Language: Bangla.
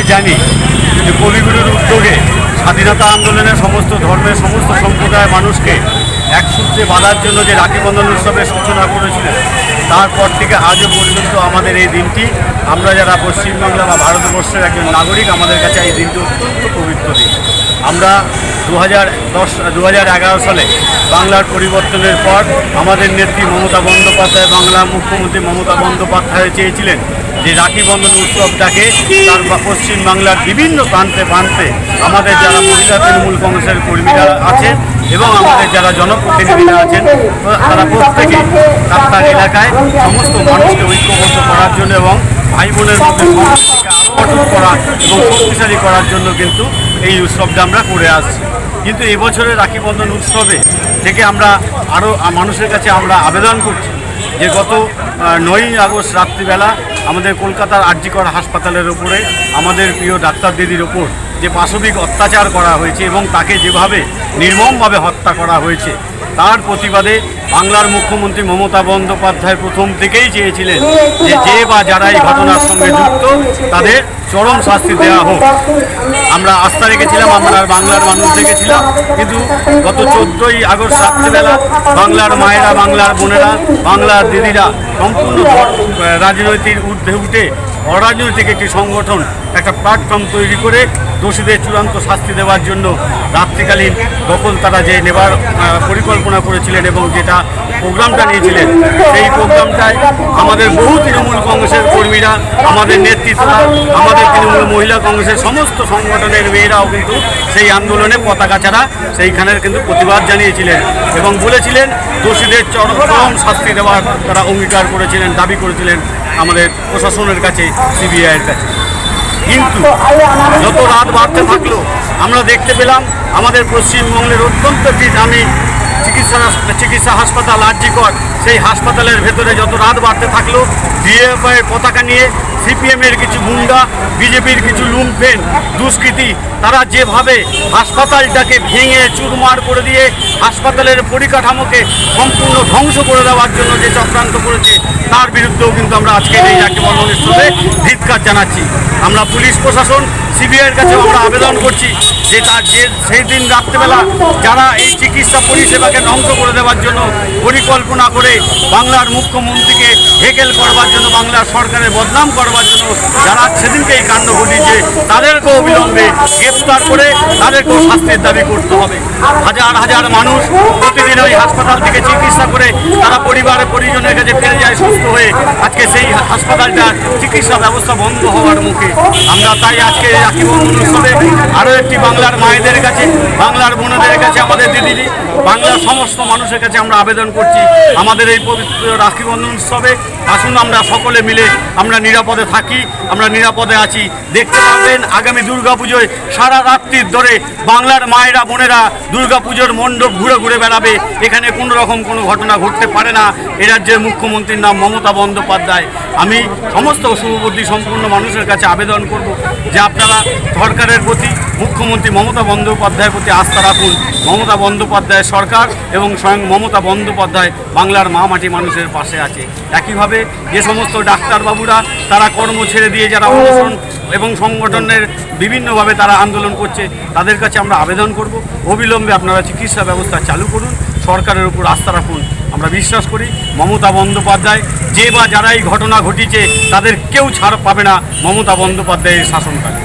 সবাই জানি যে কবিগুরুর উদ্যোগে স্বাধীনতা আন্দোলনে সমস্ত ধর্মের সমস্ত সম্প্রদায়ের মানুষকে এক সূত্রে বাঁধার জন্য যে রাখি বন্ধন উৎসবের সূচনা করেছিলেন, তারপর থেকে আজও পর্যন্ত আমাদের এই দিনটি, আমরা যারা পশ্চিমবাংলা বা ভারতবর্ষের একজন নাগরিক, আমাদের কাছে এই দিনটি অত্যন্ত পবিত্র দিন। আমরা দু হাজার দশ দু সালে বাংলার পরিবর্তনের পর আমাদের নেত্রী মমতা বন্দ্যোপাধ্যায় বাংলা মুখ্যমন্ত্রী মমতা বন্দ্যোপাধ্যায় চেয়েছিলেন যে রাখি বন্ধন উৎসবটাকে তার পশ্চিমবাংলার বিভিন্ন প্রান্তে প্রান্তে আমাদের যারা মহিলা তৃণমূল কংগ্রেসের কর্মীরা আছেন এবং আমাদের যারা জনপ্রতিনিধিরা আছেন, তারা প্রত্যেকে তার এলাকায় সমস্ত মানুষকে ঐক্যবদ্ধ করার জন্য এবং ভাই বোনের মধ্যে আরও অটুট করা এবং শক্তিশালী করার জন্য কিন্তু এই উৎসবটা আমরা করে আসছি। কিন্তু এবছরের রাখি বন্ধন উৎসবে থেকে আমরা আরও মানুষের কাছে আমরা আবেদন করছি যে গত নয়ই আগস্ট রাত্রিবেলা আমাদের কলকাতার আর্যিকর হাসপাতালের ওপরে আমাদের প্রিয় ডাক্তার দিদির ওপর যে পাশবিক অত্যাচার করা হয়েছে এবং তাকে যেভাবে নির্মমভাবে হত্যা করা হয়েছে তার প্রতিবাদে বাংলার মুখ্যমন্ত্রী মমতা বন্দ্যোপাধ্যায় প্রথম থেকেই চেয়েছিলেন যে যে বা যারা এই ঘটনার সঙ্গে যুক্ত তাদের চরম শাস্তি দেওয়া হোক। আমরা আস্থা রেখেছিলাম আমরা বাংলার মানুষ দেখেছিলাম। কিন্তু গত চোদ্দোই আগস্ট রাত্রিবেলা বাংলার মায়েরা বাংলার বোনেরা বাংলার দিদিরা সম্পূর্ণ রাজনৈতিক ঊর্ধ্বে উঠে অরাজনৈতিক একটি সংগঠন, একটা প্ল্যাটফর্ম তৈরি করে দোষীদের চূড়ান্ত শাস্তি দেওয়ার জন্য রাত্রিকালীন দখল তারা যে নেবার পরিকল্পনা করেছিলেন এবং যেটা প্রোগ্রামটা নিয়েছিলেন, সেই প্রোগ্রামটায় আমাদের বহু তৃণমূল কংগ্রেসের কর্মীরা, আমাদের নেতৃত্বরা, আমাদের তৃণমূল মহিলা কংগ্রেসের সমস্ত সংগঠনের মেয়েরাও কিন্তু সেই আন্দোলনে পতাকা ছাড়া সেইখানের কিন্তু প্রতিবাদ জানিয়েছিলেন এবং বলেছিলেন, দোষীদের চরম শাস্তি দেওয়ার তারা অঙ্গীকার করেছিলেন, দাবি করেছিলেন। আমাদের প্রশাসনের কাছে সিবিআইয়ের কাছে। কিন্তু যত রাত বাড়তে থাকল, আমরা দেখতে পেলাম আমাদের পশ্চিমবঙ্গের অত্যন্ত দামি চিকিৎসা চিকিৎসা হাসপাতাল আর্জিকর সেই হাসপাতালের ভেতরে যত রাত বাড়তে থাকল ডিএফআইয়ের পতাকা নিয়ে সিপিএমের কিছু গুন্ডা বিজেপির কিছু লুমফেন দুষ্কৃতী, তারা যেভাবে হাসপাতালটাকে ভেঙে চুরমার করে দিয়ে হাসপাতালের পরিকাঠামোকে সম্পূর্ণ ধ্বংস করে দেওয়ার জন্য যে চক্রান্ত করেছে, তার বিরুদ্ধেও কিন্তু আমরা আজকে এই বন্ধন উৎসবে ধিৎকার জানাচ্ছি। আমরা পুলিশ প্রশাসন সিবিআইয়ের কাছে আমরা আবেদন করছি যে তার যে সেই দিন রাত্রেবেলা যারা এই চিকিৎসা পরিষেবাকে ধ্বংস করে দেওয়ার জন্য পরিকল্পনা করে বাংলার মুখ্যমন্ত্রীকে হেকেল করবার জন্য, বাংলার সরকারের বদনাম করবার জন্য যারা সেদিনকে এই কাণ্ড ঘটিয়েছে, তাদেরকেও অবিলম্বে গ্রেপ্তার করে তাদেরকেও শাস্তির দাবি করতে হবে। হাজার হাজার মানুষ প্রতিদিন ওই হাসপাতাল থেকে চিকিৎসা করে তারা পরিবারের পরিজনের কাছে ফিরে যায় সুস্থ হয়ে। আজকে সেই হাসপাতালটার চিকিৎসা ব্যবস্থা বন্ধ হওয়ার মুখে। আমরা তাই আজকে বন্ধন উৎসবে আরও একটি বাংলার মায়েদের কাছে, বাংলার বোনেদের কাছে, আমাদের দিদিজি, বাংলার সমস্ত মানুষের কাছে আমরা আবেদন করছি আমাদের এই পবিত্র রাখি বন্ধন উৎসবে। আসুন আমরা সকলে মিলে আমরা নিরাপদে থাকি, আমরা নিরাপদে আছি। দেখতে পাবেন আগামী দুর্গা পুজোয় সারা রাত্রির ধরে বাংলার মায়েরা, বোনেরা দুর্গা পুজোর মণ্ডপ ঘুরে ঘুরে বেড়াবে। এখানে কোনো রকম কোনো ঘটনা ঘটতে পারে না। এ রাজ্যের মুখ্যমন্ত্রীর নাম মমতা বন্দ্যোপাধ্যায়। আমি সমস্ত শুভবুদ্ধি সম্পূর্ণ মানুষের কাছে আবেদন করব যে আপনারা সরকারের প্রতি, মুখ্যমন্ত্রী মমতা বন্দ্যোপাধ্যায়ের প্রতি আস্থা রাখুন। মমতা বন্দ্যোপাধ্যায় সরকার এবং স্বয়ং মমতা বন্দ্যোপাধ্যায় বাংলার মা মাটি মানুষের পাশে আছে। একইভাবে যে সমস্ত ডাক্তারবাবুরা তারা কর্ম ছেড়ে দিয়ে যারা অনশন এবং সংগঠনের বিভিন্নভাবে তারা আন্দোলন করছে, তাদের কাছে আমরা আবেদন করব। অবিলম্বে আপনারা চিকিৎসা ব্যবস্থা চালু করুন, সরকারের উপর আস্থা রাখুন। আমরা বিশ্বাস করি মমতা বন্দ্যোপাধ্যায় যে বা যারা এই ঘটনা ঘটিয়েছে তাদের কেউ ছাড় পাবে না মমতা বন্দ্যোপাধ্যায়ের শাসনকালে।